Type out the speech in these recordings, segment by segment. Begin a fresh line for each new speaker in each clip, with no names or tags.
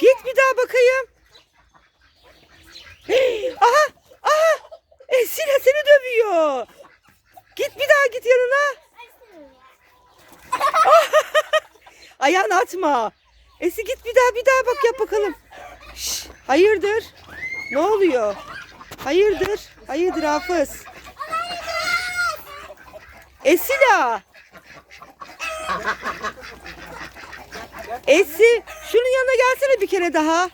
Git bir daha bakayım. Hey, aha aha. Esila seni dövüyor. Git bir daha git yanına. Ayağını atma. Esi git bir daha bir daha bak yap bakalım. Şş, hayırdır? Ne oluyor? Hayırdır? Hayırdır Hafız? Esila. Esi şunun yanına gelsene bir kere daha.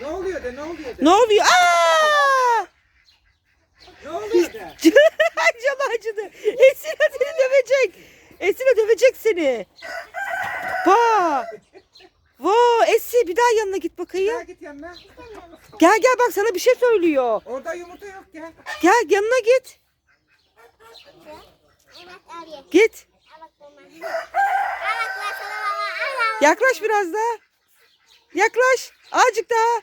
Ne oluyor de ne oluyor de.
Ne oluyor? Aa!
Ne oluyor de.
Canı acıdı. Esila seni dövecek. Esila dövecek seni. Va. Va Esi bir daha yanına git
Gel
bakayım.
git yanına.
Gel gel bak sana bir şey söylüyor.
Orada yumurta yok gel.
Gel yanına git.
Evet abi.
Git.
Evet baba. Evet mesela baba. Evet.
Yaklaş biraz daha. Yaklaş. Azıcık daha.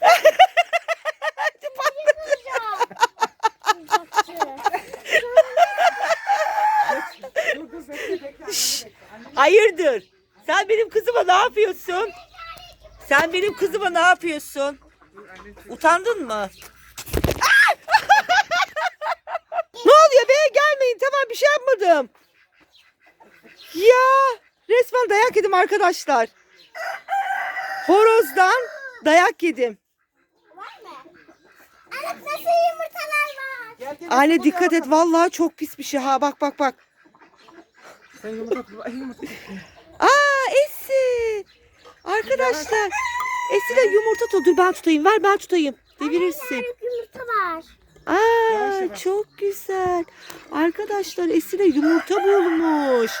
Hayırdır? Sen benim kızıma ne yapıyorsun? Sen benim kızıma ne yapıyorsun? Utandın mı? Ne oluyor be? Gelmeyin. Tamam bir şey yapmadım. Ya resmen dayak yedim arkadaşlar. Horozdan dayak yedim.
Var mı? Evet nasıl yumurtalar var?
Gel, gel,
Anne dikkat et. Vallahi çok pis bir şey ha. Bak bak bak.
Sen yumurta tut. Ay yumurta.
Aa Esi. Arkadaşlar. Esi'yle yumurta tut. Dur ben tutayım. Ver ben tutayım. Devirirsin.
Yumurta var.
Aa çok güzel. Arkadaşlar Esile yumurta bulmuş.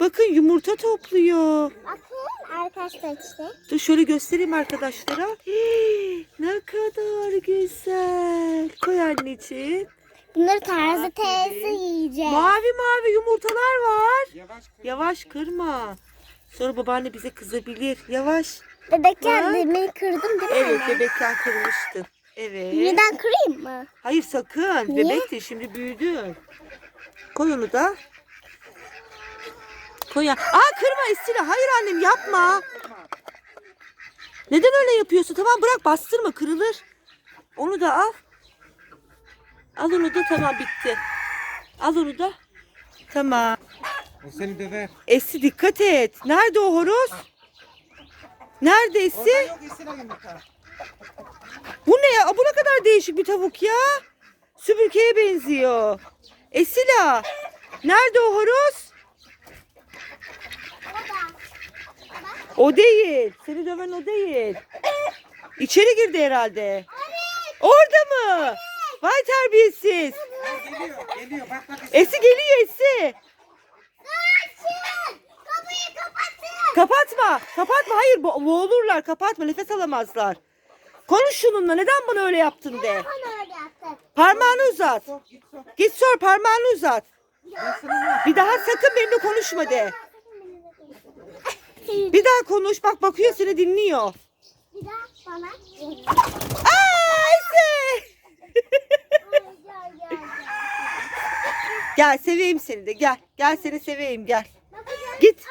Bakın yumurta topluyor.
Bakın arkadaşlar işte.
Dur şöyle göstereyim arkadaşlara. Hii, ne kadar güzel. Koy anneciğim.
Bunları tarzı teyze yiyecek.
Mavi mavi yumurtalar var.
Yavaş kır.
Yavaş kırma. Sonra babaanne bize kızabilir. Yavaş.
Bebekken demin kırdım değil mi?
Evet
anne?
bebekken kırmıştın. Evet.
Yeniden kırayım mı?
Hayır sakın.
Niye?
Bebekti şimdi büyüdün. Koy onu da. Koy ya. Aa kırma Esila. Hayır annem yapma. Neden öyle yapıyorsun? Tamam bırak bastırma kırılır. Onu da al. Al onu da tamam bitti. Al onu da. Tamam.
O seni döver.
Esi dikkat et. Nerede o horoz? Nerede Esi?
yok esine yumurta.
Bu ne ya? Bu ne kadar değişik bir tavuk ya. Süpürgeye benziyor. Esila. Nerede o horoz? O değil. Seni döven o değil. İçeri girdi herhalde. Orada mı? Vay terbiyesiz.
Geliyor geliyor bak bak.
Esi geliyor Esi.
Açın! Kapıyı kapatın!
Kapatma. Kapatma. Hayır bo- boğulurlar. Kapatma. Nefes alamazlar. Konuş şununla. Neden bana öyle yaptın de.
Bana öyle yaptın.
Parmağını uzat.
Git
sor parmağını uzat. Bir daha sakın benimle konuşma de. Bir daha konuş. Bak bakıyor seni dinliyor.
Bir daha bana.
Aa Esi.
Gel
seveyim seni de. Gel. Gel seni seveyim gel.
Bakacağım.
Git.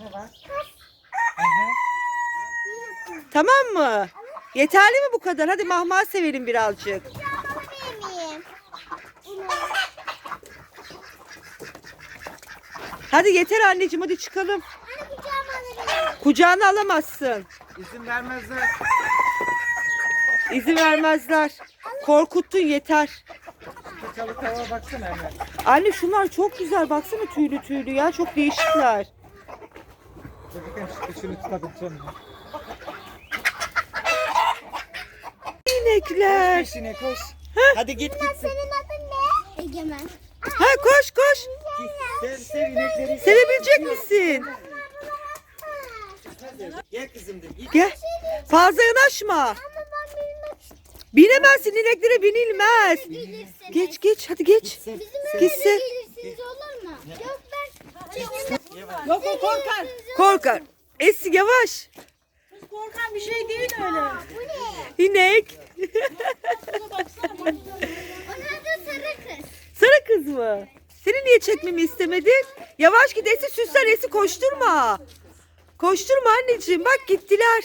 Ne var?
Tamam mı? Yeterli mi bu kadar? Hadi mahmah sevelim birazcık. Hadi yeter anneciğim hadi çıkalım.
Kucağıma.
Kucağına alamazsın.
İzin vermezler.
İzin vermezler. Korkuttun yeter.
Kaçalı tavuğa baksana hemen.
Anne şunlar çok güzel. Baksana tüylü tüylü ya. Çok değişikler.
Bakayım şu- şunu tutabileceğim. mi?
İnekler.
Peşine koş. Hadi git git.
Senin adın ne? Egemen.
Ha koş koş.
Sev, sev inekleri.
Sevebilecek misin?
Gel kızım de.
Gel. Fazla yanaşma. Binemezsin ineklere binilmez. Geç geç hadi geç. Gitsin.
eve gelirsiniz olur mu? Yok ben.
Yok o korkar.
Korkar. Esi yavaş.
Korkan bir şey değil öyle.
Bu ne?
İnek.
Onun adı sarı kız.
Sarı kız mı? Seni niye çekmemi istemedin? Yavaş git Esi süslen Esi koşturma. Koşturma anneciğim bak gittiler.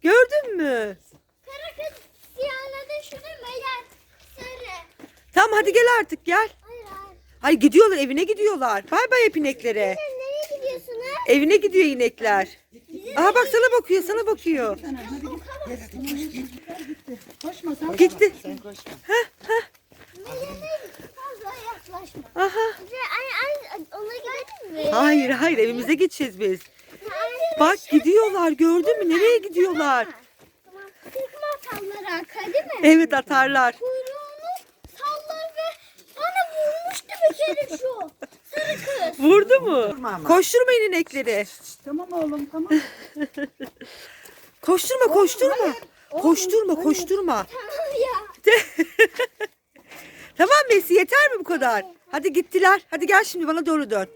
Gördün mü?
Kara kız siyahla şunu meğer sarı.
Tamam hadi gel artık gel.
Hayır hayır.
Hayır gidiyorlar evine gidiyorlar. Bay bay hep ineklere.
Sen nereye gidiyorsunuz?
Evine gidiyor inekler. Aha bak sana bakıyor sana bakıyor.
Koşma sen.
Gitti.
Meğer'e fazla yaklaşma.
Aha.
Ay, ay, ona gidelim mi?
Hayır hayır evimize gideceğiz biz. Bak gidiyorlar gördün mü nereye gidiyorlar?
Tamam. Sıkma sallar arka değil mi?
Evet atarlar.
Kuyruğunu sallar ve bana vurmuştu bir kere şu. Sarı kız.
Vurdu mu? Koşturmayın inekleri.
Tamam oğlum tamam.
Koşturma koşturma. Koşturma koşturma.
Tamam ya.
Tamam Messi yeter mi bu kadar? Hadi gittilar. Hadi gel şimdi bana doğru dön.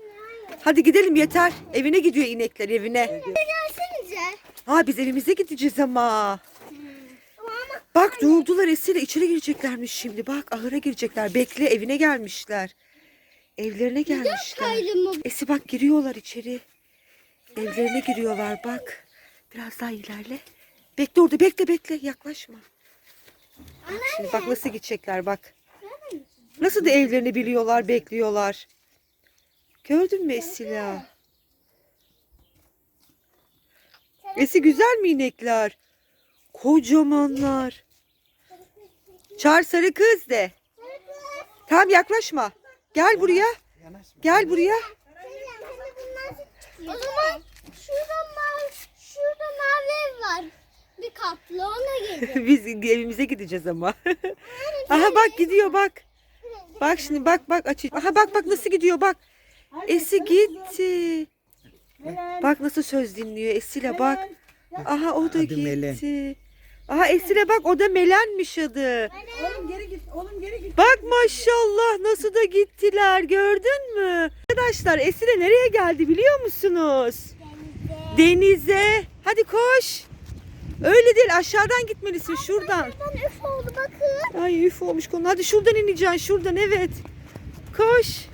Hadi gidelim yeter. Evine gidiyor inekler evine.
Gelsenize.
Ha biz evimize gideceğiz ama. Bak durdular Esi'yle içeri gireceklermiş şimdi. Bak ahıra girecekler. Bekle evine gelmişler. Evlerine gelmişler. Esi bak giriyorlar içeri. Evlerine giriyorlar bak. Biraz daha ilerle. Bekle orada bekle bekle yaklaşma. Bak şimdi bak nasıl gidecekler bak. Nasıl da evlerini biliyorlar bekliyorlar. Gördün mü Esila? Esi güzel mi inekler? Kocamanlar. Çağır sarı kız de. Tamam yaklaşma. Gel buraya. Gel buraya.
O zaman şurada mavi, şurada mavi ev var. Bir katlı ona girdi.
Biz evimize gideceğiz ama. Aha bak gidiyor bak. Bak şimdi bak bak aç. Aha bak bak nasıl gidiyor bak. Esi gitti. Bak nasıl söz dinliyor Esile bak. Aha o da
Adı Melen.
gitti. Aha Esile bak o da Melenmiş adı.
Oğlum geri git. Oğlum geri git.
Bak maşallah nasıl da gittiler gördün mü? Arkadaşlar Esile nereye geldi biliyor musunuz? Denize. Hadi koş. Öyle değil aşağıdan gitmelisin şuradan.
Ben üf oldu bakın.
Ay üf olmuş konu. Hadi şuradan ineceksin şuradan evet. Koş.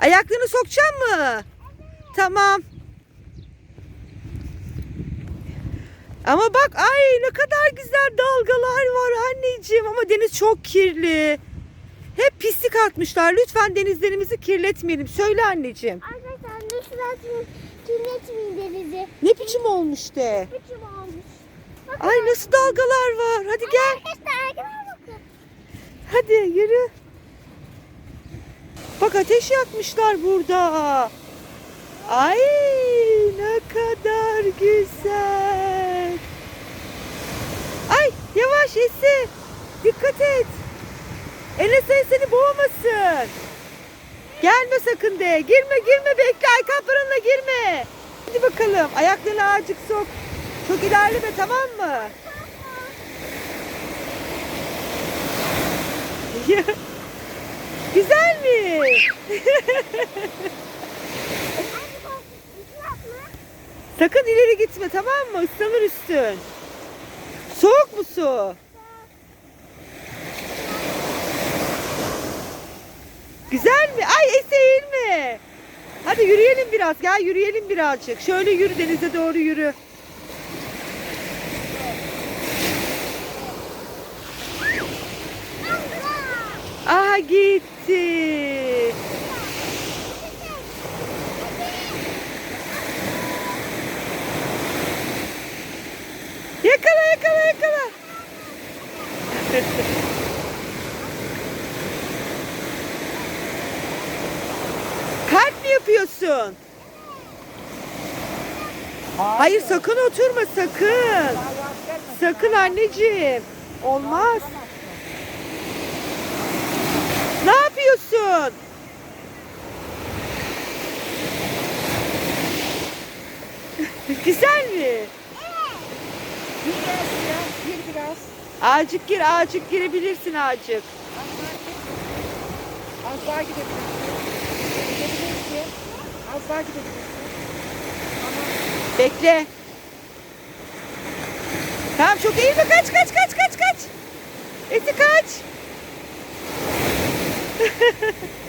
Ayaklarını sokacaksın mı? Tamam. Ama bak ay ne kadar güzel dalgalar var anneciğim ama deniz çok kirli. Hep pislik atmışlar. Lütfen denizlerimizi kirletmeyelim. Söyle anneciğim.
Arkadaşlar lütfen kirletmeyin denizi.
Ne biçim olmuş de.
Biçim olmuş.
Ay nasıl dalgalar var. Hadi gel.
Bakın.
Hadi yürü. Bak ateş yakmışlar burada. Ay ne kadar güzel. Ay yavaş Esi. Dikkat et. Enes seni boğmasın. Gelme sakın de. Girme girme bekle. Ay kaplarınla girme. Hadi bakalım. Ayaklarını azıcık sok. Çok ilerleme tamam mı? Güzel mi? Sakın ileri gitme tamam mı? Islanır üstün. Soğuk mu su? Güzel mi? Ay Ese mi? Hadi yürüyelim biraz. Gel yürüyelim birazcık. Şöyle yürü denize doğru yürü. Aha gitti. Yakala yakala yakala. mi yapıyorsun? Hayır sakın oturma sakın. Sakın anneciğim. Olmaz. Ne yapıyorsun? Güzel mi?
Gir biraz.
Azıcık gir, azıcık girebilirsin azıcık.
Az daha gidebilirsin. Gidebilirsin. Az daha gidebilirsin.
Bekle. Tamam çok eğilme kaç kaç kaç kaç kaç. Eti kaç.